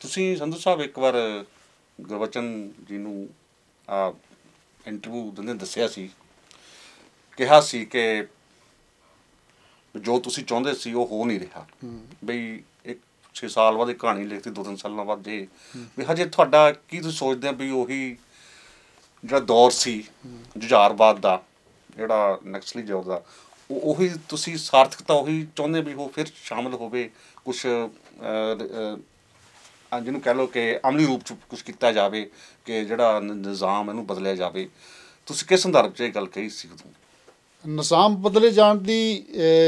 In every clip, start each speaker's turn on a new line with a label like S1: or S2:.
S1: ਤੁਸੀਂ ਸੰਧੂ ਸਾਹਿਬ ਇੱਕ ਵਾਰ ਗੁਰਬਚਨ ਜੀ ਨੂੰ ਆ ਇੰਟਰਵਿਊ ਦਿੰਦੇ ਦੱਸਿਆ ਸੀ ਕਿਹਾ ਸੀ ਕਿ ਜੋ ਤੁਸੀਂ ਚਾਹੁੰਦੇ ਸੀ ਉਹ ਹੋ ਨਹੀਂ ਰਿਹਾ। ਬਈ ਇੱਕ 6 ਸਾਲ ਬਾਅਦ ਇੱਕ ਕਹਾਣੀ ਲਿਖਤੀ ਦੋ ਤਿੰਨ ਸਾਲਾਂ ਬਾਅਦ ਜੇ। ਵੀ ਹਜੇ ਤੁਹਾਡਾ ਕੀ ਤੁਸੀਂ ਸੋਚਦੇ ਆ ਵੀ ਉਹੀ ਜਿਹੜਾ ਦੌਰ ਸੀ ਜੁਝਾਰਬਾਦ ਦਾ ਜਿਹੜਾ ਨਕਸਲੀ ਦੌਰ ਦਾ ਉਹ ਉਹੀ ਤੁਸੀਂ ਸਾਰਥਕਤਾ ਉਹੀ ਚਾਹੁੰਦੇ ਵੀ ਉਹ ਫਿਰ ਸ਼ਾਮਲ ਹੋਵੇ ਕੁਝ ਜਿਹਨੂੰ ਕਹਿ ਲਓ ਕਿ ਅਮਲੀ ਰੂਪ ਚ ਕੁਝ ਕੀਤਾ ਜਾਵੇ ਕਿ ਜਿਹੜਾ ਨਿਜ਼ਾਮ ਇਹਨੂੰ ਬਦਲਿਆ ਜਾਵੇ। ਤੁਸੀਂ ਕਿਸ ਸੰਦਰਭ 'ਚ ਇਹ ਗੱਲ ਕਹੀ ਸੀ ਉਦੋਂ?
S2: ਨਿਜ਼ਾਮ ਬਦਲੇ ਜਾਣ ਦੀ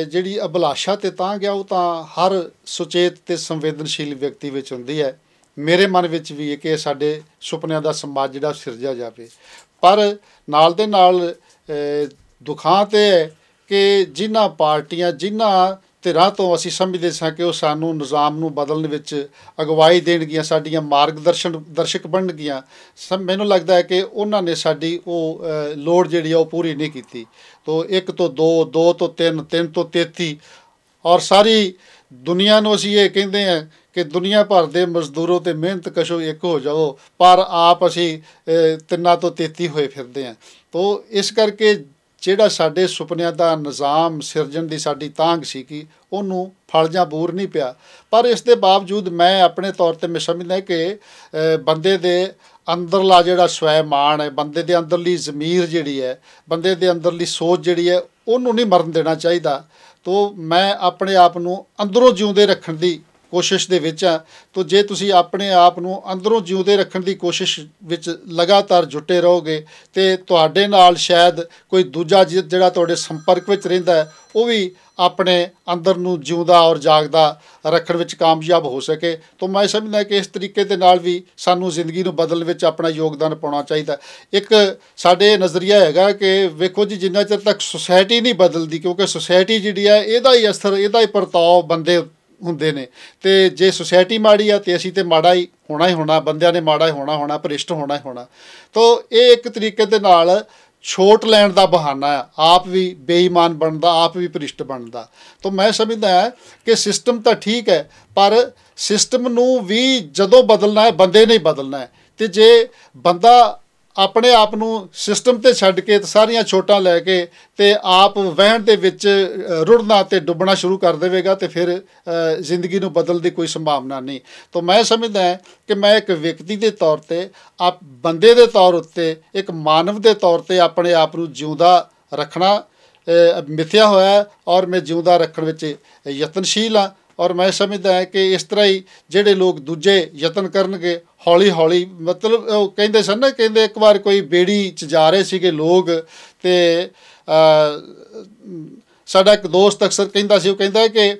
S2: ਜਿਹੜੀ ਅਭਿਲਾਸ਼ਾ ਤੇ ਤਾਂ ਗਿਆ ਉਹ ਤਾਂ ਹਰ ਸੁਚੇਤ ਤੇ ਸੰਵੇਦਨਸ਼ੀਲ ਵਿਅਕਤੀ ਵਿੱਚ ਹੁੰਦੀ ਹੈ। ਮੇਰੇ ਮਨ ਵਿੱਚ ਵੀ ਹੈ ਕਿ ਸਾਡੇ ਸੁਪਨਿਆਂ ਦਾ ਸਮਾਜ ਜਿਹੜਾ ਸਿਰਜਿਆ ਜਾਵੇ। ਪਰ ਨਾਲ ਦੇ ਨਾਲ ਅਹ, ਦੁੱਖਾਂ ਤੇ ਹੈ ਕਿ ਜਿਨ੍ਹਾਂ ਪਾਰਟੀਆਂ ਜਿਨ੍ਹਾਂ ਧਿਰਾਂ ਤੋਂ ਅਸੀਂ ਸਮਝਦੇ ਸਾਂ ਕਿ ਉਹ ਸਾਨੂੰ ਨਿਜ਼ਾਮ ਨੂੰ ਬਦਲਣ ਵਿੱਚ ਅਗਵਾਈ ਦੇਣਗੀਆਂ, ਸਾਡੀਆਂ ਮਾਰਗਦਰਸ਼ਨ ਦਰਸ਼ਕ ਬਣਨਗੀਆਂ। ਸਮ, ਮੈਨੂੰ ਲੱਗਦਾ ਹੈ ਕਿ ਉਹਨਾਂ ਨੇ ਸਾਡੀ ਉਹ ਲੋੜ ਜਿਹੜੀ ਆ ਉਹ ਪੂਰੀ ਨਹੀਂ ਕੀਤੀ। ਤੋ 1 ਤੋਂ 2 2 ਤੋਂ 3 3 ਤੋਂ 33 ਔਰ ਸਾਰੀ ਦੁਨੀਆ ਨੂੰ ਅਸੀਂ ਇਹ ਕਹਿੰਦੇ ਆ ਕਿ ਦੁਨੀਆ ਭਰ ਦੇ ਮਜ਼ਦੂਰੋ ਤੇ ਮਿਹਨਤ ਕਸ਼ੋ ਇੱਕ ਹੋ ਜਾਓ, ਪਰ ਆਪ ਅਸੀਂ ਤਿੰਨਾਂ ਤੋਂ 33 ਹੋਏ ਫਿਰਦੇ ਆ ਤੋ ਇਸ ਕਰਕੇ ਜਿਹੜਾ ਸਾਡੇ ਸੁਪਨਿਆਂ ਦਾ ਨਿਜ਼ਾਮ ਸਿਰਜਣ ਦੀ ਸਾਡੀ ਤਾਂਘ ਸੀ ਕਿ ਉਹਨੂੰ ਫਲ ਜਾਂ ਬੂਰ ਨਹੀਂ ਪਿਆ। ਪਰ ਇਸ ਦੇ ਬਾਵਜੂਦ ਮੈਂ ਆਪਣੇ ਤੌਰ ਤੇ ਮੈਂ ਸਮਝਦਾ ਕਿ ਬੰਦੇ ਦੇ ਅੰਦਰਲਾ ਜਿਹੜਾ ਸਵੈ ਮਾਣ ਹੈ, ਬੰਦੇ ਦੇ ਅੰਦਰਲੀ ਜ਼ਮੀਰ ਜਿਹੜੀ ਹੈ, ਬੰਦੇ ਦੇ ਅੰਦਰਲੀ ਸੋਚ ਜਿਹੜੀ ਹੈ, ਉਹਨੂੰ ਨਹੀਂ ਮਰਨ ਦੇਣਾ ਚਾਹੀਦਾ। ਤੋ ਮੈਂ ਆਪਣੇ ਆਪ ਨੂੰ ਅੰਦਰੋਂ ਜਿਉਂਦੇ ਰੱਖਣ ਦੀ ਕੋਸ਼ਿਸ਼ ਦੇ ਵਿੱਚ ਆ, ਤੋ ਜੇ ਤੁਸੀਂ ਆਪਣੇ ਆਪ ਨੂੰ ਅੰਦਰੋਂ ਜਿਉਂਦੇ ਰੱਖਣ ਦੀ ਕੋਸ਼ਿਸ਼ ਵਿੱਚ ਲਗਾਤਾਰ ਜੁਟੇ ਰਹੋਗੇ, ਤੇ ਤੁਹਾਡੇ ਨਾਲ ਸ਼ਾਇਦ ਕੋਈ ਦੂਜਾ ਜਿ- ਜਿਹੜਾ ਤੁਹਾਡੇ ਸੰਪਰਕ ਵਿੱਚ ਰਹਿੰਦਾ ਹੈ, ਉਹ ਵੀ ਆਪਣੇ ਅੰਦਰ ਨੂੰ ਜਿਉਂਦਾ ਔਰ ਜਾਗਦਾ ਰੱਖਣ ਵਿੱਚ ਕਾਮਯਾਬ ਹੋ ਸਕੇ। ਤਾਂ ਮੈਂ ਸਮਝਦਾ ਕਿ ਇਸ ਤਰੀਕੇ ਦੇ ਨਾਲ ਵੀ ਸਾਨੂੰ ਜ਼ਿੰਦਗੀ ਨੂੰ ਬਦਲਣ ਵਿੱਚ ਆਪਣਾ ਯੋਗਦਾਨ ਪਾਉਣਾ ਚਾਹੀਦਾ ਇੱਕ ਸਾਡੇ ਨਜ਼ਰੀਆ ਹੈਗਾ ਕਿ ਵੇਖੋ ਜੀ, ਜਿੰਨਾ ਚਿਰ ਤੱਕ ਸੁਸਾਇਟੀ ਨਹੀਂ ਬਦਲਦੀ, ਕਿਉਂਕਿ ਸੁਸਾਇਟੀ ਜਿਹੜੀ ਹੈ, ਇਹਦਾ ਹੀ ਅਸਰ, ਇਹਦਾ ਹੀ ਪ੍ਰਤਾਪ ਬੰਦੇ ਹੁੰਦੇ ਨੇ। ਤੇ ਜੇ ਸੁਸਾਇਟੀ ਮਾੜੀ ਆ ਤੇ ਅਸੀਂ ਤੇ ਮਾੜਾ ਹੀ ਹੋਣਾ ਹੀ ਹੋਣਾ, ਬੰਦਿਆਂ ਨੇ ਮਾੜਾ ਹੀ ਹੋਣਾ ਹੋਣਾ, ਭ੍ਰਿਸ਼ਟ ਹੋਣਾ ਹੀ ਹੋਣਾ। ਤਾਂ ਇਹ ਇੱਕ ਤਰੀਕੇ ਦੇ ਨਾਲ ਛੋਟ ਲੈਣ ਦਾ ਬਹਾਨਾ ਆ। ਆਪ ਵੀ ਬੇਈਮਾਨ ਬਣਦਾ, ਆਪ ਵੀ ਭ੍ਰਿਸ਼ਟ ਬਣਦਾ। ਤਾਂ ਮੈਂ ਸਮਝਦਾ ਕਿ ਸਿਸਟਮ ਤਾਂ ਠੀਕ ਹੈ, ਪਰ ਸਿਸਟਮ ਨੂੰ ਵੀ ਜਦੋਂ ਬਦਲਣਾ ਹੈ, ਬੰਦੇ ਨੇ ਹੀ ਬਦਲਣਾ ਹੈ। ਤੇ ਜੇ ਬੰਦਾ ਆਪਣੇ ਆਪ ਨੂੰ ਸਿਸਟਮ ਤੇ ਛੱਡ ਕੇ ਤੇ ਸਾਰੀਆਂ ਛੋਟਾਂ ਲੈ ਕੇ ਤੇ ਆਪ ਵਹਿਣ ਦੇ ਵਿੱਚ ਰੁੜਨਾ ਤੇ ਡੁੱਬਣਾ ਸ਼ੁਰੂ ਕਰ ਦੇਵੇਗਾ ਤੇ ਫਿਰ ਜ਼ਿੰਦਗੀ ਨੂੰ ਬਦਲਣ ਦੀ ਕੋਈ ਸੰਭਾਵਨਾ ਨਹੀਂ। ਤਾਂ ਮੈਂ ਸਮਝਦਾ ਹਾਂ ਕਿ ਮੈਂ ਇੱਕ ਵਿਅਕਤੀ ਦੇ ਤੌਰ ਤੇ ਆਪ ਬੰਦੇ ਦੇ ਤੌਰ ਉੱਤੇ ਇੱਕ ਮਾਨਵ ਦੇ ਤੌਰ ਤੇ ਆਪਣੇ ਆਪ ਨੂੰ ਜਿਉਂਦਾ ਰੱਖਣਾ ਅ, ਮਿਥਿਆ ਹੋਇਆ ਔਰ ਮੈਂ ਜਿਉਂਦਾ ਰੱਖਣ ਵਿੱਚ ਯਤਨਸ਼ੀਲ ਹਾਂ ਔਰ ਮੈਂ ਸਮਝਦਾ ਹਾਂ ਕਿ ਇਸ ਤਰ੍ਹਾਂ ਹੀ ਜਿਹੜੇ ਲੋਕ ਦੂਜੇ ਯਤਨ ਕਰਨਗੇ ਹੌਲੀ ਹੌਲੀ, ਮਤਲਬ ਉਹ ਕਹਿੰਦੇ ਸਨ ਨਾ, ਕਹਿੰਦੇ ਇੱਕ ਵਾਰ ਕੋਈ ਬੇੜੀ 'ਚ ਜਾ ਰਹੇ ਸੀਗੇ ਲੋਕ ਤੇ ਸਾਡਾ ਇੱਕ ਦੋਸਤ ਅਕਸਰ ਕਹਿੰਦਾ ਸੀ, ਉਹ ਕਹਿੰਦਾ ਕਿ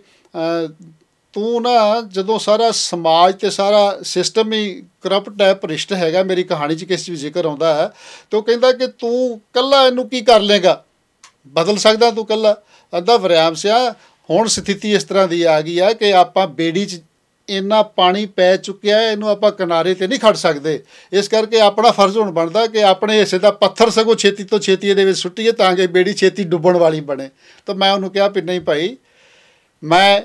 S2: ਤੂੰ ਨਾ ਜਦੋਂ ਸਾਰਾ ਸਮਾਜ ਤੇ ਸਾਰਾ ਸਿਸਟਮ ਹੀ ਕਰਪਟ ਹੈ, ਭ੍ਰਿਸ਼ਟ ਹੈਗਾ, ਮੇਰੀ ਕਹਾਣੀ 'ਚ ਕਿਸੇ ਵੀ ਜ਼ਿਕਰ ਆਉਂਦਾ ਹੈ, ਤੇ ਉਹ ਕਹਿੰਦਾ ਕਿ ਤੂੰ ਕੱਲਾ ਇਹਨੂੰ ਕੀ ਕਰ ਲੇਗਾ ਬਦਲ ਸਕਦਾ ਤੂੰ ਕੱਲਾ ਅੱਧਾ ਵਰਿਆਮ ਸਿਆ, ਹੁਣ ਸਥਿਤੀ ਇਸ ਤਰ੍ਹਾਂ ਦੀ ਆ ਗਈ ਆ ਕਿ ਆਪਾਂ ਬੇੜੀ 'ਚ ਇੰਨਾ ਪਾਣੀ ਪੈ ਚੁੱਕਿਆ ਹੈ, ਇਹਨੂੰ ਆਪਾਂ ਕਿਨਾਰੇ ਤੇ ਨਹੀਂ ਖੜ ਸਕਦੇ। ਇਸ ਕਰਕੇ ਆਪਣਾ ਫਰਜ਼ ਹੁਣ ਬਣਦਾ ਕਿ ਆਪਣੇ ਹਿੱਸੇ ਦਾ ਪੱਥਰ ਸਗੋਂ ਛੇਤੀ ਤੋਂ ਛੇਤੀ ਇਹਦੇ ਵਿੱਚ ਸੁੱਟੀਏ ਤਾਂ ਕਿ ਬੇੜੀ ਛੇਤੀ ਡੁੱਬਣ ਵਾਲੀ ਬਣੇ। ਤਾਂ ਮੈਂ ਉਹਨੂੰ ਕਿਹਾ ਵੀ ਨਹੀਂ ਭਾਈ, ਮੈਂ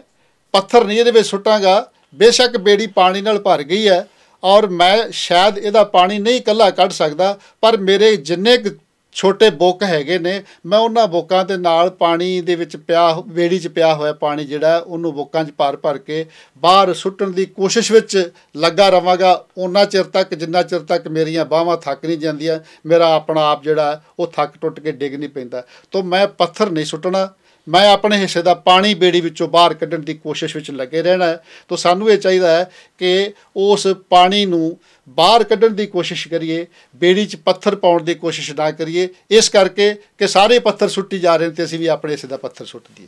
S2: ਪੱਥਰ ਨਹੀਂ ਇਹਦੇ ਵਿੱਚ ਸੁੱਟਾਂਗਾ, ਬੇਸ਼ੱਕ ਬੇੜੀ ਪਾਣੀ ਨਾਲ ਭਰ ਗਈ ਹੈ ਔਰ ਮੈਂ ਸ਼ਾਇਦ ਇਹਦਾ ਪਾਣੀ ਨਹੀਂ ਇਕੱਲਾ ਕੱਢ ਸਕਦਾ, ਪਰ ਮੇਰੇ ਜਿੰਨੇ ਕੁ ਛੋਟੇ ਬੁੱਕ ਹੈਗੇ ਨੇ, ਮੈਂ ਉਹਨਾਂ ਬੁੱਕਾਂ ਦੇ ਨਾਲ ਪਾਣੀ ਦੇ ਵਿੱਚ ਪਿਆ ਬੇੜੀ 'ਚ ਪਿਆ ਹੋਇਆ ਪਾਣੀ ਜਿਹੜਾ, ਉਹਨੂੰ ਬੁੱਕਾਂ 'ਚ ਭਰ ਭਰ ਕੇ ਬਾਹਰ ਸੁੱਟਣ ਦੀ ਕੋਸ਼ਿਸ਼ ਵਿੱਚ ਲੱਗਾ ਰਵਾਂਗਾ। ਉਹਨਾਂ ਚਿਰ ਤੱਕ, ਜਿੰਨਾ ਚਿਰ ਤੱਕ ਮੇਰੀਆਂ ਬਾਹਾਂ ਥੱਕ ਨਹੀਂ ਜਾਂਦੀਆਂ, ਮੇਰਾ ਆਪਣਾ ਆਪ ਜਿਹੜਾ, ਉਹ ਥੱਕ ਟੁੱਟ ਕੇ ਡਿੱਗ ਨਹੀਂ ਪੈਂਦਾ। ਤੋਂ ਮੈਂ ਪੱਥਰ ਨਹੀਂ ਸੁੱਟਣਾ ਮੈਂ ਆਪਣੇ ਹਿੱਸੇ ਦਾ ਪਾਣੀ ਬੇੜੀ ਵਿੱਚੋਂ ਬਾਹਰ ਕੱਢਣ ਦੀ ਕੋਸ਼ਿਸ਼ ਵਿੱਚ ਲੱਗੇ ਰਹਿਣਾ ਹੈ। ਤਾਂ ਸਾਨੂੰ ਇਹ ਚਾਹੀਦਾ ਹੈ ਕਿ ਉਸ ਪਾਣੀ ਨੂੰ ਬਾਹਰ ਕੱਢਣ ਦੀ ਕੋਸ਼ਿਸ਼ ਕਰੀਏ, ਬੇੜੀ 'ਚ ਪੱਥਰ ਪਾਉਣ ਦੀ ਕੋਸ਼ਿਸ਼ ਨਾ ਕਰੀਏ। ਇਸ ਕਰਕੇ ਕਿ ਸਾਰੇ ਪੱਥਰ ਸੁੱਟੀ ਜਾ ਰਹੇ ਨੇ ਤੇ ਅਸੀਂ ਵੀ ਆਪਣੇ ਹਿੱਸੇ ਦਾ ਪੱਥਰ ਸੁੱਟ ਦਈਏ।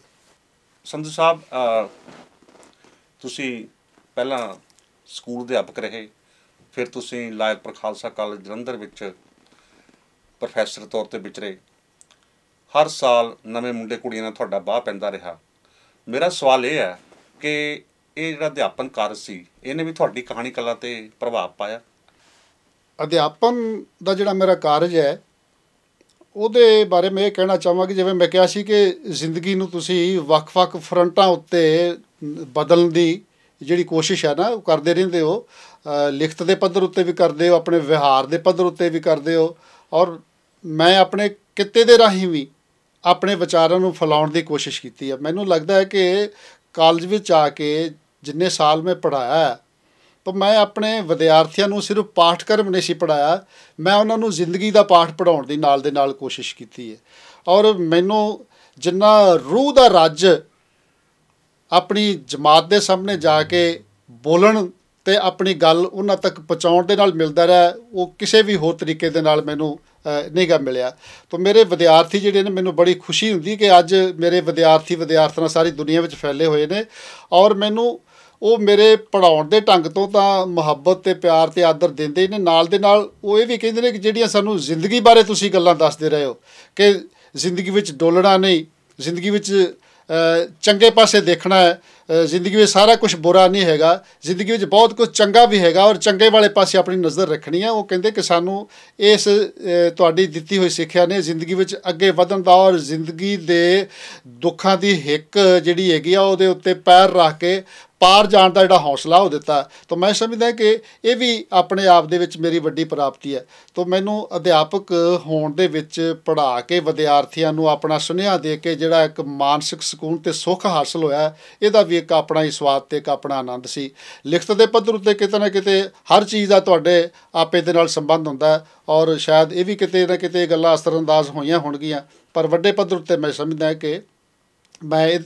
S1: ਸੰਧੂ ਸਾਹਿਬ ਤੁਸੀਂ ਪਹਿਲਾਂ ਸਕੂਲ ਅਧਿਆਪਕ ਰਹੇ, ਫਿਰ ਤੁਸੀਂ ਲਾਇਕਪੁਰ ਖਾਲਸਾ ਕਾਲਜ ਜਲੰਧਰ ਵਿੱਚ ਪ੍ਰੋਫੈਸਰ ਤੌਰ ਤੇ ਵਿਚਰੇ। ਹਰ ਸਾਲ ਨਵੇਂ ਮੁੰਡੇ ਕੁੜੀਆਂ ਨਾਲ ਤੁਹਾਡਾ ਬਾਹ ਪੈਂਦਾ ਰਿਹਾ। ਮੇਰਾ ਸਵਾਲ ਇਹ ਹੈ ਕਿ ਇਹ ਜਿਹੜਾ ਅਧਿਆਪਨ ਕਾਰਜ ਸੀ, ਇਹਨੇ ਵੀ ਤੁਹਾਡੀ ਕਹਾਣੀ ਕਲਾ ਤੇ ਪ੍ਰਭਾਵ ਪਾਇਆ?
S2: ਅਧਿਆਪਨ ਦਾ ਜਿਹੜਾ ਮੇਰਾ ਕਾਰਜ ਹੈ, ਉਹਦੇ ਬਾਰੇ ਮੈਂ ਇਹ ਕਹਿਣਾ ਚਾਹਾਂਗਾ ਕਿ ਜਿਵੇਂ ਮੈਂ ਕਿਹਾ ਸੀ ਕਿ ਜ਼ਿੰਦਗੀ ਨੂੰ ਤੁਸੀਂ ਵੱਖ-ਵੱਖ ਫਰੰਟਾਂ ਉੱਤੇ ਬਦਲਣ ਦੀ ਜਿਹੜੀ ਕੋਸ਼ਿਸ਼ ਹੈ ਨਾ, ਉਹ ਕਰਦੇ ਰਹਿੰਦੇ ਹੋ। ਲਿਖਤ ਦੇ ਪੱਧਰ ਉੱਤੇ ਵੀ ਕਰਦੇ ਹੋ, ਆਪਣੇ ਵਿਹਾਰ ਦੇ ਪੱਧਰ ਉੱਤੇ ਵੀ ਕਰਦੇ ਹੋ। ਔਰ ਮੈਂ ਆਪਣੇ ਕਿੱਤੇ ਦੇ ਰਾਹੀਂ ਵੀ ਆਪਣੇ ਵਿਚਾਰਾਂ ਨੂੰ ਫੈਲਾਉਣ ਦੀ ਕੋਸ਼ਿਸ਼ ਕੀਤੀ ਹੈ ਮੈਨੂੰ ਲੱਗਦਾ ਹੈ ਕਿ ਕਾਲਜ ਵਿੱਚ ਆ ਕੇ ਜਿੰਨੇ ਸਾਲ ਮੈਂ ਪੜਾਇਆ ਤਾਂ ਮੈਂ ਆਪਣੇ ਵਿਦਿਆਰਥੀਆਂ ਨੂੰ ਸਿਰਫ ਪਾਠਕ੍ਰਮ ਨਹੀਂ ਸੀ ਪੜਾਇਆ ਮੈਂ ਉਹਨਾਂ ਨੂੰ ਜ਼ਿੰਦਗੀ ਦਾ ਪਾਠ ਪੜਾਉਣ ਦੀ ਨਾਲ ਦੇ ਨਾਲ ਕੋਸ਼ਿਸ਼ ਕੀਤੀ ਹੈ। ਔਰ ਮੈਨੂੰ ਜਿੰਨਾ ਰੂਹ ਦਾ ਰੱਜ ਆਪਣੀ ਜਮਾਤ ਦੇ ਸਾਹਮਣੇ ਜਾ ਕੇ ਬੋਲਣ ਤੇ ਆਪਣੀ ਗੱਲ ਉਹਨਾਂ ਤੱਕ ਪਹੁੰਚਾਉਣ ਦੇ ਨਾਲ ਮਿਲਦਾ ਰਿਹਾ, ਉਹ ਕਿਸੇ ਵੀ ਹੋਰ ਤਰੀਕੇ ਦੇ ਨਾਲ ਮੈਨੂੰ ਅ, ਨਹੀਂ ਮਿਲਿਆ। ਤਾਂ ਮੇਰੇ ਵਿਦਿਆਰਥੀ ਜਿਹੜੇ ਨੇ ਮੈਨੂੰ ਬੜੀ ਖੁਸ਼ੀ ਹੁੰਦੀ ਕਿ ਅੱਜ ਮੇਰੇ ਵਿਦਿਆਰਥੀ ਵਿਦਿਆਰਥਣਾਂ ਸਾਰੀ ਦੁਨੀਆ ਵਿੱਚ ਫੈਲੇ ਹੋਏ ਨੇ ਔਰ ਮੈਨੂੰ ਉਹ ਮੇਰੇ ਪੜਾਉਣ ਦੇ ਢੰਗ ਤੋਂ ਤਾਂ ਮੁਹੱਬਤ ਤੇ ਪਿਆਰ ਤੇ ਆਦਰ ਦਿੰਦੇ ਹੀ ਨੇ। ਨਾਲ ਦੇ ਨਾਲ ਉਹ ਇਹ ਵੀ ਕਹਿੰਦੇ ਨੇ ਕਿ ਜਿਹੜੀਆਂ ਸਾਨੂੰ ਜ਼ਿੰਦਗੀ ਬਾਰੇ ਤੁਸੀਂ ਗੱਲਾਂ ਦੱਸਦੇ ਰਹੇ ਹੋ ਕਿ ਜ਼ਿੰਦਗੀ ਵਿੱਚ ਡੋਲਣਾ ਨਹੀਂ ਜ਼ਿੰਦਗੀ ਵਿੱਚ ਚੰਗੇ ਪਾਸੇ ਦੇਖਣਾ ਹੈ ਜ਼ਿੰਦਗੀ ਵਿੱਚ ਸਾਰਾ ਕੁਝ ਬੁਰਾ ਨਹੀਂ ਹੈਗਾ। ਜ਼ਿੰਦਗੀ ਵਿੱਚ ਬਹੁਤ ਕੁਝ ਚੰਗਾ ਵੀ ਹੈਗਾ ਔਰ ਚੰਗੇ ਵਾਲੇ ਪਾਸੇ ਆਪਣੀ ਨਜ਼ਰ ਰੱਖਣੀ ਹੈ ਉਹ ਕਹਿੰਦੇ ਕਿ ਸਾਨੂੰ ਇਸ ਤੁਹਾਡੀ ਦਿੱਤੀ ਹੋਈ ਸਿੱਖਿਆ ਨੇ ਜ਼ਿੰਦਗੀ ਵਿੱਚ ਅੱਗੇ ਵਧਣ ਦਾ ਔਰ ਜ਼ਿੰਦਗੀ ਦੇ ਦੁੱਖਾਂ ਦੀ ਹਿੱਕ ਜਿਹੜੀ ਹੈਗੀ ਆ ਉਹਦੇ ਉੱਤੇ ਪੈਰ ਰੱਖ ਕੇ ਪਾਰ ਜਾਣ ਦਾ ਜਿਹੜਾ ਹੌਸਲਾ ਉਹ ਦਿੱਤਾ। ਤਾਂ ਮੈਂ ਸਮਝਦਾ ਕਿ ਇਹ ਵੀ ਆਪਣੇ ਆਪ ਦੇ ਵਿੱਚ ਮੇਰੀ ਵੱਡੀ ਪ੍ਰਾਪਤੀ ਹੈ। ਤਾਂ ਮੈਨੂੰ ਅਧਿਆਪਕ ਹੋਣ ਦੇ ਵਿੱਚ ਪੜ੍ਹਾ ਕੇ ਵਿਦਿਆਰਥੀਆਂ ਨੂੰ ਆਪਣਾ ਸੁਨੇਹਾ ਦੇ ਕੇ ਜਿਹੜਾ ਇੱਕ ਮਾਨਸਿਕ ਸਕੂਨ ਤੇ ਸੁੱਖ ਹਾਸਲ ਹੋਇਆ, ਇਹਦਾ ਵੀ ਇੱਕ ਆਪਣਾ ਹੀ ਸਵਾਦ ਤੇ ਇੱਕ ਆਪਣਾ ਆਨੰਦ ਸੀ। ਲਿਖਤ ਦੇ ਪੱਧਰ ਉੱਤੇ ਕਿਤੇ ਨਾ ਕਿਤੇ ਹਰ ਚੀਜ਼ ਦਾ ਤੁਹਾਡੇ ਆਪੇ ਦੇ ਨਾਲ ਸੰਬੰਧ ਹੁੰਦਾ ਔਰ ਸ਼ਾਇਦ ਇਹ ਵੀ ਕਿਤੇ ਨਾ ਕਿਤੇ ਗੱਲਾਂ ਅਸਰਅੰਦਾਜ਼ ਹੋਈਆਂ ਹੋਣਗੀਆਂ। ਪਰ ਵੱਡੇ ਪੱਧਰ ਉੱਤੇ ਮੈਂ ਸਮਝਦਾ ਕਿ ਮੈਂ ਇਹ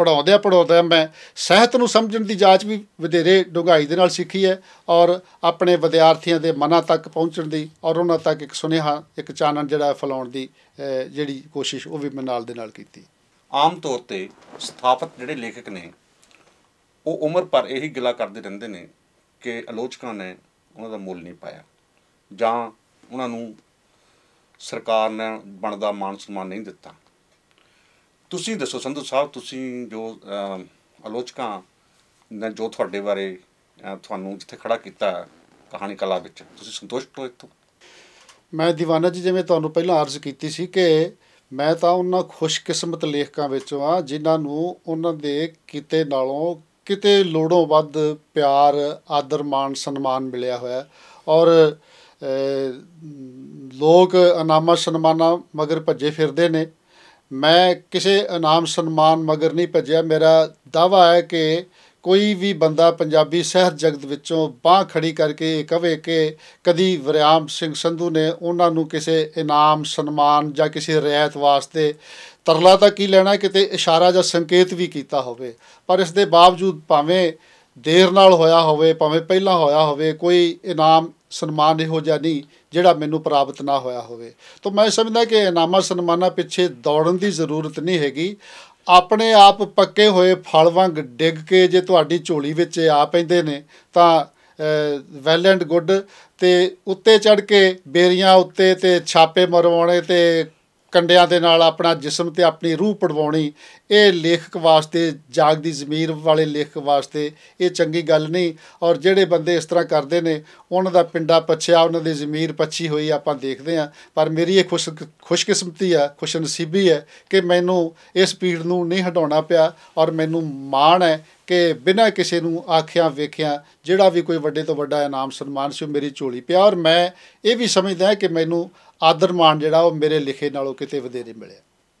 S2: ਪੜਾਉਂਦਿਆਂ ਪੜਾਉਂਦਿਆਂ ਮੈਂ ਸਾਹਿਤ ਨੂੰ ਸਮਝਣ ਦੀ ਜਾਂਚ ਵੀ ਵਧੇਰੇ ਡੂੰਘਾਈ ਦੇ ਨਾਲ ਸਿੱਖੀ ਹੈ ਔਰ ਆਪਣੇ ਵਿਦਿਆਰਥੀਆਂ ਦੇ ਮਨਾਂ ਤੱਕ ਪਹੁੰਚਣ ਦੀ ਔਰ ਉਹਨਾਂ ਤੱਕ ਇੱਕ ਸੁਨੇਹਾ, ਇੱਕ ਚਾਨਣ ਜਿਹੜਾ ਫੈਲਾਉਣ ਦੀ ਜਿਹੜੀ ਕੋਸ਼ਿਸ਼ ਉਹ ਵੀ ਮੈਂ ਨਾਲ ਦੇ ਨਾਲ ਕੀਤੀ।
S1: ਆਮ ਤੌਰ ਤੇ ਸਥਾਪਤ ਜਿਹੜੇ ਲੇਖਕ ਨੇ, ਉਹ ਉਮਰ ਭਰ ਇਹੀ ਗਿਲਾ ਕਰਦੇ ਰਹਿੰਦੇ ਨੇ ਕਿ ਆਲੋਚਕਾਂ ਨੇ ਉਹਨਾਂ ਦਾ ਮੁੱਲ ਨਹੀਂ ਪਾਇਆ ਜਾਂ ਉਹਨਾਂ ਨੂੰ ਸਰਕਾਰ ਨੇ ਬਣਦਾ ਮਾਨ ਸਨਮਾਨ ਨਹੀਂ ਦਿੱਤਾ। ਤੁਸੀਂ ਦੱਸੋ ਸੰਧੂ ਸਾਹਿਬ, ਤੁਸੀਂ ਜੋ ਆਲੋਚਕਾਂ ਨੇ ਜੋ ਤੁਹਾਡੇ ਬਾਰੇ ਤੁਹਾਨੂੰ ਜਿੱਥੇ ਖੜਾ ਕੀਤਾ ਕਹਾਣੀ ਕਲਾ ਵਿੱਚ, ਤੁਸੀਂ ਸੰਤੁਸ਼ਟ ਹੋ ਇਤੋਂ
S2: ਮੈਂ ਦੀਵਾਨਾ ਜੀ, ਜਿਵੇਂ ਤੁਹਾਨੂੰ ਪਹਿਲਾਂ ਅਰਜ਼ ਕੀਤੀ ਸੀ ਕਿ ਮੈਂ ਤਾਂ ਉਹਨਾਂ ਖੁਸ਼ਕਿਸਮਤ ਲੇਖਕਾਂ ਵਿੱਚੋਂ ਆ ਜਿਨ੍ਹਾਂ ਨੂੰ ਉਹਨਾਂ ਦੇ ਕਿਤੇ ਨਾਲੋਂ ਕਿਤੇ ਲੋੜੋਂ ਵੱਧ ਪਿਆਰ, ਆਦਰ, ਮਾਣ, ਸਨਮਾਨ ਮਿਲਿਆ ਹੋਇਆ ਔਰ ਲੋਕ ਇਨਾਮਾਂ ਸਨਮਾਨਾਂ ਮਗਰ ਭੱਜੇ ਫਿਰਦੇ ਨੇ। ਮੈਂ ਕਿਸੇ ਇਨਾਮ ਸਨਮਾਨ ਮਗਰ ਨਹੀਂ ਭੱਜਿਆ। ਮੇਰਾ ਦਾਵਾ ਹੈ ਕਿ ਕੋਈ ਵੀ ਬੰਦਾ ਪੰਜਾਬੀ ਸਾਹਿਤ ਜਗਤ ਵਿੱਚੋਂ ਬਾਹ ਖੜੀ ਕਰਕੇ ਇਹ ਕਵੇ ਕਿ ਕਦੀ ਵਰਿਆਮ ਸਿੰਘ ਸੰਧੂ ਨੇ ਉਹਨਾਂ ਨੂੰ ਕਿਸੇ ਇਨਾਮ ਸਨਮਾਨ ਜਾਂ ਕਿਸੇ ਰਿਆਇਤ ਵਾਸਤੇ ਤਰਲਾ ਤਾਂ ਕੀ ਲੈਣਾ, ਕਿਤੇ ਇਸ਼ਾਰਾ ਜਾਂ ਸੰਕੇਤ ਵੀ ਕੀਤਾ ਹੋਵੇ। ਪਰ ਇਸ ਦੇ ਬਾਵਜੂਦ ਭਾਵੇਂ ਦੇਰ ਨਾਲ ਹੋਇਆ ਹੋਵੇ, ਭਾਵੇਂ ਪਹਿਲਾਂ ਹੋਇਆ ਹੋਵੇ, ਕੋਈ ਇਨਾਮ ਸਨਮਾਨ ਇਹੋ ਜਿਹਾ ਨਹੀਂ ਜਿਹੜਾ ਮੈਨੂੰ ਪ੍ਰਾਪਤ ਨਾ ਹੋਇਆ ਹੋਵੇ। ਤਾਂ ਮੈਂ ਸਮਝਦਾ ਕਿ ਇਨਾਮਾਂ ਸਨਮਾਨਾਂ ਪਿੱਛੇ ਦੌੜਨ ਦੀ ਜ਼ਰੂਰਤ ਨਹੀਂ ਹੈਗੀ। ਆਪਣੇ ਆਪ ਪੱਕੇ ਹੋਏ ਫਲ ਵਾਂਗ ਡਿੱਗ ਕੇ ਜੇ ਤੁਹਾਡੀ ਝੋਲੀ ਵਿੱਚ ਆ ਪੈਂਦੇ ਨੇ, ਤਾਂ ਵੈਲ ਐਂਡ ਗੁੱਡ ਤੇ ਉੱਤੇ ਚੜ ਕੇ ਬੇਰੀਆਂ ਉੱਤੇ ਤੇ ਛਾਪੇ ਮਰਵਾਉਣੇ ਤੇ ਕੰਡਿਆਂ ਦੇ ਨਾਲ ਆਪਣਾ ਜਿਸਮ ਤੇ ਆਪਣੀ ਰੂਹ ਪੜਵਾਉਣੀ, ਇਹ ਲੇਖਕ ਵਾਸਤੇ ਜਾਗਦੀ ਜ਼ਮੀਰ ਵਾਲੇ ਲੇਖਕ ਵਾਸਤੇ ਇਹ ਚੰਗੀ ਗੱਲ ਨਹੀਂ। ਔਰ ਜਿਹੜੇ ਬੰਦੇ ਇਸ ਤਰ੍ਹਾਂ ਕਰਦੇ ਨੇ, ਉਹਨਾਂ ਦਾ ਪਿੰਡਾ ਪੱਛਿਆ, ਉਹਨਾਂ ਦੀ ਜ਼ਮੀਰ ਪੱਛੀ ਹੋਈ ਆਪਾਂ ਦੇਖਦੇ ਹਾਂ। ਪਰ ਮੇਰੀ ਇਹ ਖੁਸ਼ ਖੁਸ਼ਕਿਸਮਤੀ ਆ, ਖੁਸ਼ਨਸੀਬੀ ਹੈ ਕਿ ਮੈਨੂੰ ਇਸ ਪੀੜ ਨੂੰ ਨਹੀਂ ਹਟਾਉਣਾ ਪਿਆ ਔਰ ਮੈਨੂੰ ਮਾਣ ਹੈ ਕਿ ਬਿਨਾਂ ਕਿਸੇ ਨੂੰ ਆਖਿਆਂ, ਵੇਖਿਆਂ, ਜਿਹੜਾ ਵੀ ਕੋਈ ਵੱਡੇ ਤੋਂ ਵੱਡਾ ਇਨਾਮ, ਸਨਮਾਨ ਸੀ, ਉਹ ਮੇਰੀ ਝੋਲੀ ਪਿਆ। ਔਰ ਮੈਂ ਇਹ ਵੀ ਸਮਝਦਾ ਕਿ ਮੈਨੂੰ ਆਦਰ ਮਾਣ ਜਿਹੜਾ ਉਹ ਮੇਰੇ ਲਿਖੇ ਨਾਲੋਂ ਕਿਤੇ ਵਧੇਰੇ ਮਿਲਿਆ।